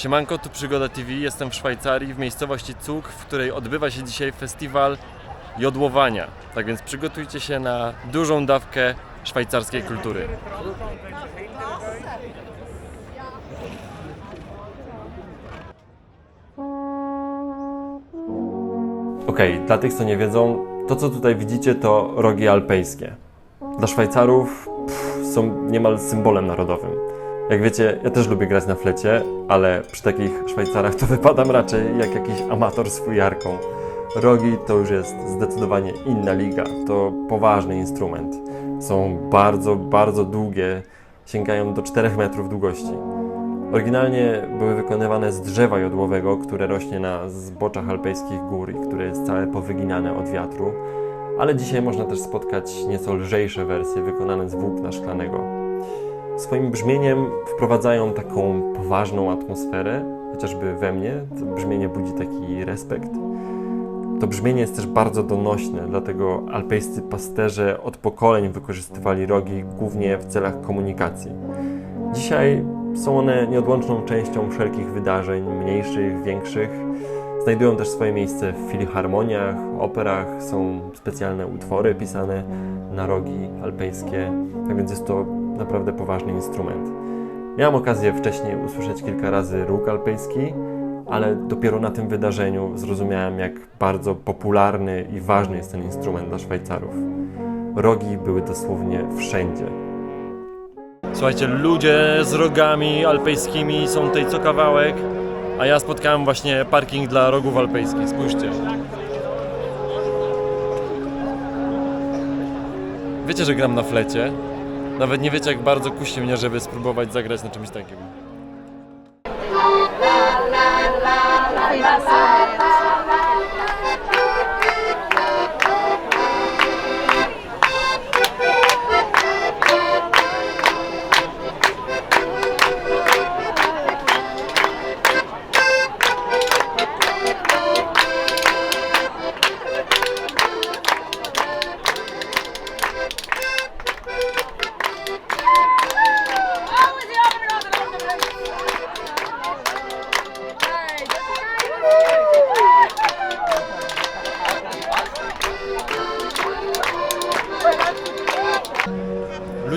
Siemanko, tu Przygoda TV, jestem w Szwajcarii, w miejscowości Cug, w której odbywa się dzisiaj festiwal jodłowania. Tak więc przygotujcie się na dużą dawkę szwajcarskiej kultury. Okej, dla tych co nie wiedzą, to co tutaj widzicie to rogi alpejskie. Dla Szwajcarów pff, są niemal symbolem narodowym. Jak wiecie, ja też lubię grać na flecie, ale przy takich Szwajcarach to wypadam raczej jak jakiś amator z fujarką. Rogi to już jest zdecydowanie inna liga, to poważny instrument. Są bardzo, bardzo długie, sięgają do 4 metrów długości. Oryginalnie były wykonywane z drzewa jodłowego, które rośnie na zboczach alpejskich gór i które jest całe powyginane od wiatru, ale dzisiaj można też spotkać nieco lżejsze wersje wykonane z włókna szklanego. Swoim brzmieniem wprowadzają taką poważną atmosferę, chociażby we mnie to brzmienie budzi taki respekt. To brzmienie jest też bardzo donośne, dlatego alpejscy pasterze od pokoleń wykorzystywali rogi głównie w celach komunikacji. Dzisiaj są one nieodłączną częścią wszelkich wydarzeń, mniejszych, większych. Znajdują też swoje miejsce w filharmoniach, operach, są specjalne utwory pisane na rogi alpejskie, tak więc jest to naprawdę poważny instrument. Miałem okazję wcześniej usłyszeć kilka razy róg alpejski, ale dopiero na tym wydarzeniu zrozumiałem, jak bardzo popularny i ważny jest ten instrument dla Szwajcarów. Rogi były dosłownie wszędzie. Słuchajcie, ludzie z rogami alpejskimi są tutaj co kawałek, a ja spotkałem właśnie parking dla rogów alpejskich. Spójrzcie. Wiecie, że gram na flecie. Nawet nie wiecie, jak bardzo kusi mnie, żeby spróbować zagrać na czymś takim.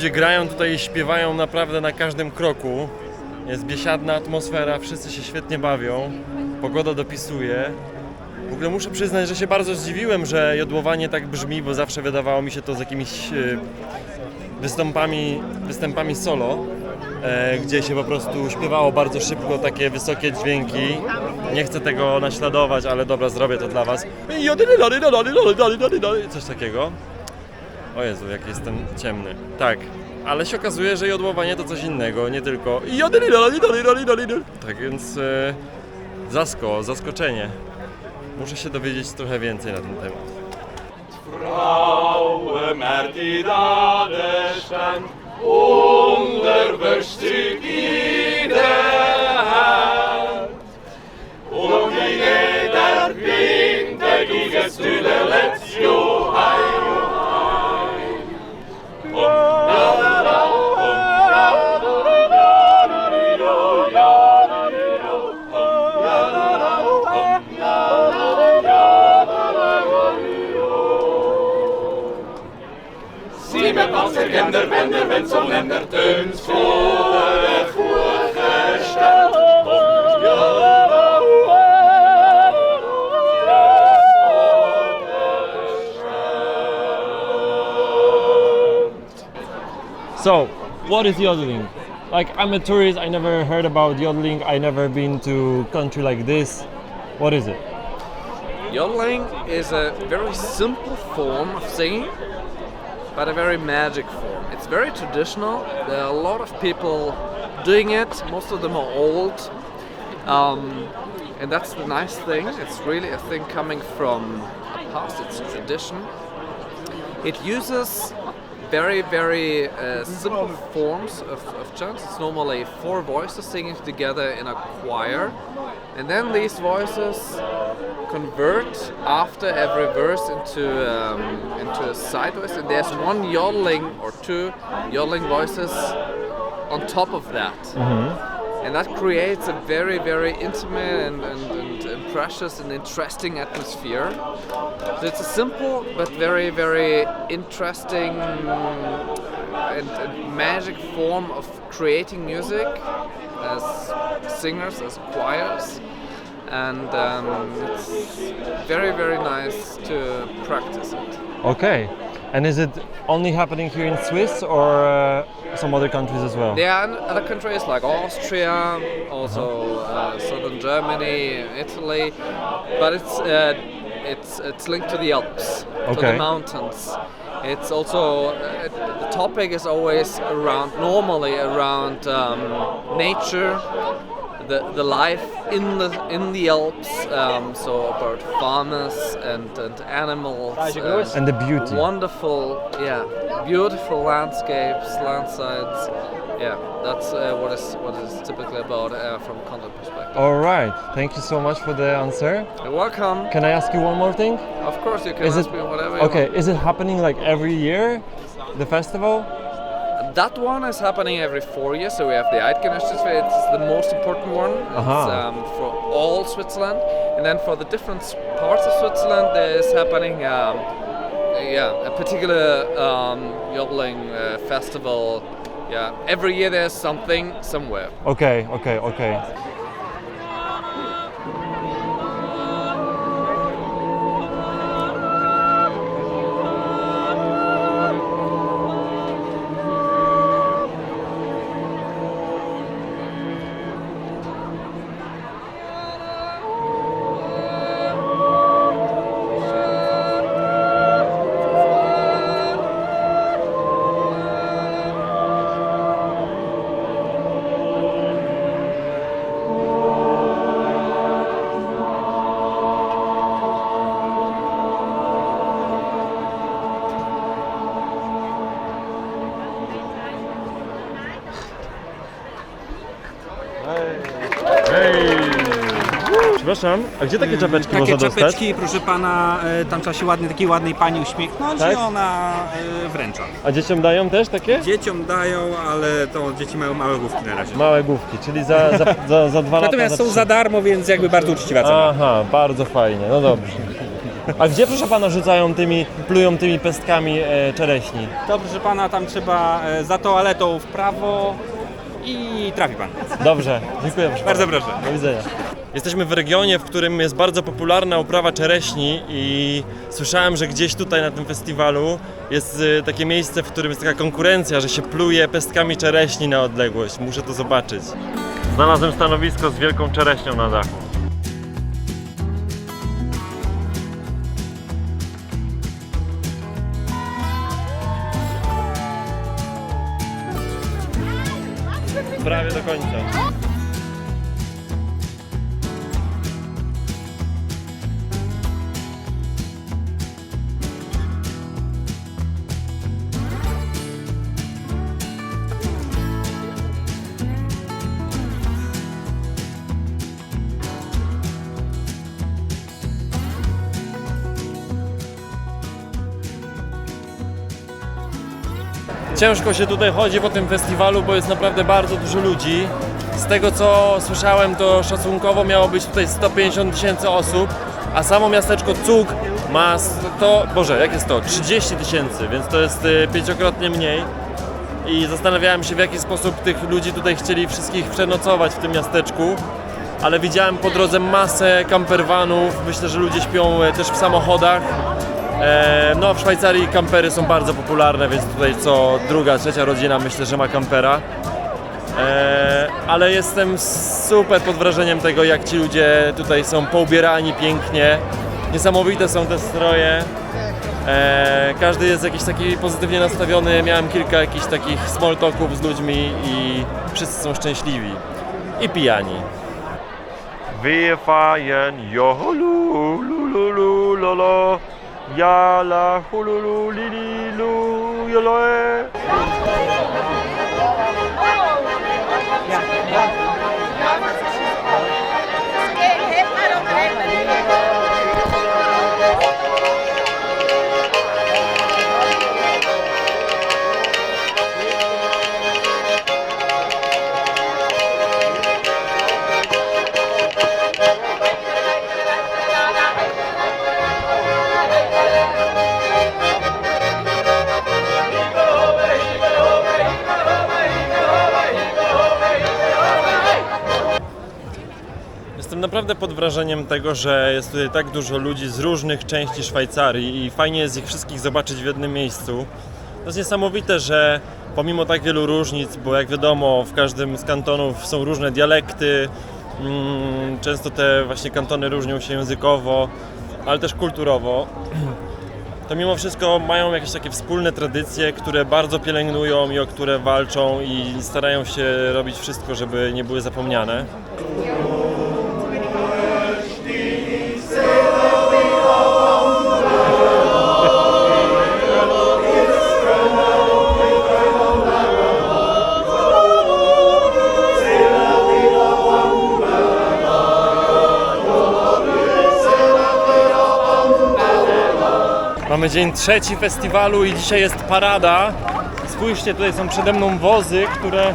Ludzie grają tutaj i śpiewają naprawdę na każdym kroku. Jest biesiadna atmosfera, wszyscy się świetnie bawią. Pogoda dopisuje. W ogóle muszę przyznać, że się bardzo zdziwiłem, że jodłowanie tak brzmi, bo zawsze wydawało mi się to z jakimiś e, występami, występami solo, e, gdzie się po prostu śpiewało bardzo szybko takie wysokie dźwięki. Nie chcę tego naśladować, ale dobra, zrobię to dla Was. Coś takiego. O Jezu, jak jestem ciemny. Tak, ale się okazuje, że jodłowanie to coś innego, nie tylko. Tak więc e, zasko, zaskoczenie. Muszę się dowiedzieć trochę więcej na ten temat. Frauen er die Dadestand under the let's you Zie me pas er gender, wenn so länder töns vor der Furche stand. Und So, what is yodeling? Like, I'm a tourist, I never heard about yodeling, I never been to country like this. What is it? Yodeling is a very simple form of singing, but a very magic form. It's very traditional. There are a lot of people doing it. Most of them are old, um, and that's the nice thing. It's really a thing coming from a past. It's a tradition. It uses very, very uh, simple forms of, of chants. It's normally four voices singing together in a choir, and then these voices convert after every verse into um, into a side voice, and there's one yodeling or two yodeling voices on top of that. and that creates a very, very intimate and, and, and, precious and interesting atmosphere. It's a simple but very, very interesting and, and magic form of creating music as singers, as choirs, and um, it's very, very nice to practice it. Okay. And is it only happening here in Swiss or uh, some other countries as well? Yeah, are other countries like Austria, also uh, southern Germany, Italy, but it's uh, it's it's linked to the Alps, to the mountains. It's also uh, the topic is always around normally around um, nature, the the life in the in the Alps. Um, so about farmers and, and animals. and And the beauty. Wonderful, yeah, beautiful landscapes, landsides. Yeah, that's uh, what is what is typically about uh, from a content perspective. All right. Thank you so much for the answer. You're welcome. Can I ask you one more thing? Of course, you can Is ask it me whatever. You okay? want. Is it happening like every year, the festival? That one is happening every four years. So we have the Eidgenössische. It's the most important one. It's Aha. um, for all Switzerland, and then for the different parts of Switzerland, there is happening. Um, yeah, a particular um, yodeling uh, festival. Yeah, every year there's something somewhere. Okay, okay, okay. Przepraszam, a gdzie takie czapeczki Takie można dostać? czapeczki, proszę pana, e, tam trzeba się ładnie takiej ładnej pani uśmiechnąć Tak? i ona e, wręcza. A dzieciom dają też takie? Dzieciom dają, ale to dzieci mają małe główki na razie. Małe główki, czyli za, za, za, za dwa lata. Natomiast są trzy- za darmo, więc jakby bardzo uczciwa cena. Aha, bardzo fajnie, no dobrze. A gdzie proszę pana rzucają tymi, plują tymi pestkami e, czereśni? To proszę pana, tam trzeba e, za toaletą w prawo i trafi pan. Dobrze, dziękuję. proszę Bardzo pana. proszę. Do widzenia. Jesteśmy w regionie, w którym jest bardzo popularna uprawa czereśni i słyszałem, że gdzieś tutaj na tym festiwalu jest y, takie miejsce, w którym jest taka konkurencja, że się pluje pestkami czereśni na odległość. Muszę to zobaczyć. Znalazłem stanowisko z wielką czereśnią na dachu. Prawie do końca. Ciężko się tutaj chodzi po tym festiwalu, bo jest naprawdę bardzo dużo ludzi. Z tego co słyszałem, to szacunkowo miało być tutaj 150 tysięcy osób, a samo miasteczko Cug ma 100, Boże, jak jest to? 30 tysięcy, więc to jest y, pięciokrotnie mniej. I zastanawiałem się, w jaki sposób tych ludzi tutaj chcieli wszystkich przenocować w tym miasteczku. Ale widziałem po drodze masę campervanów. Myślę, że ludzie śpią e, też w samochodach. E, No, w Szwajcarii kampery są bardzo popularne, więc tutaj co druga, trzecia rodzina myślę, że ma kampera. E, Ale jestem super pod wrażeniem tego, jak ci ludzie tutaj są poubierani pięknie. Niesamowite są te stroje. E, każdy jest jakiś taki pozytywnie nastawiony. Miałem kilka jakichś takich small talków z ludźmi i wszyscy są szczęśliwi. I pijani. Wir feiern joholu, Ya la hululu lili lu yoloe. Yeah. Naprawdę pod wrażeniem tego, że jest tutaj tak dużo ludzi z różnych części Szwajcarii i fajnie jest ich wszystkich zobaczyć w jednym miejscu. To jest niesamowite, że pomimo tak wielu różnic, bo jak wiadomo, w każdym z kantonów są różne dialekty, mm, często te właśnie kantony różnią się językowo, ale też kulturowo. To mimo wszystko mają jakieś takie wspólne tradycje, które bardzo pielęgnują i o które walczą i starają się robić wszystko, żeby nie były zapomniane. Mamy dzień trzeci festiwalu i dzisiaj jest parada. Spójrzcie, tutaj są przede mną wozy, które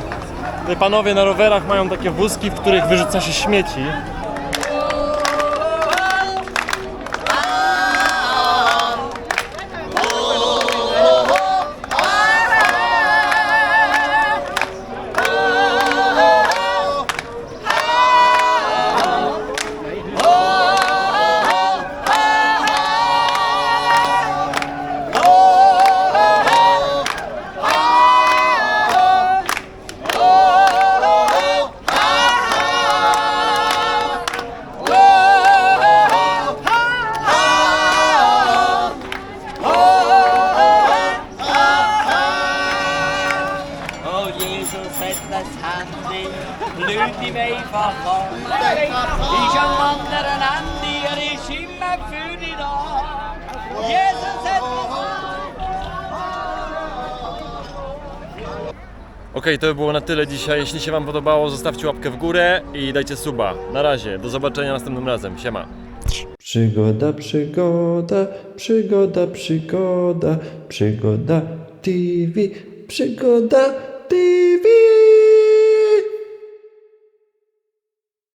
panowie na rowerach mają takie wózki, w których wyrzuca się śmieci. Okej, to by było na tyle dzisiaj. Jeśli się Wam podobało, zostawcie łapkę w górę i dajcie suba. Na razie, do zobaczenia następnym razem. Siema. Przygoda, przygoda, przygoda, przygoda, przygoda TV, przygoda TV.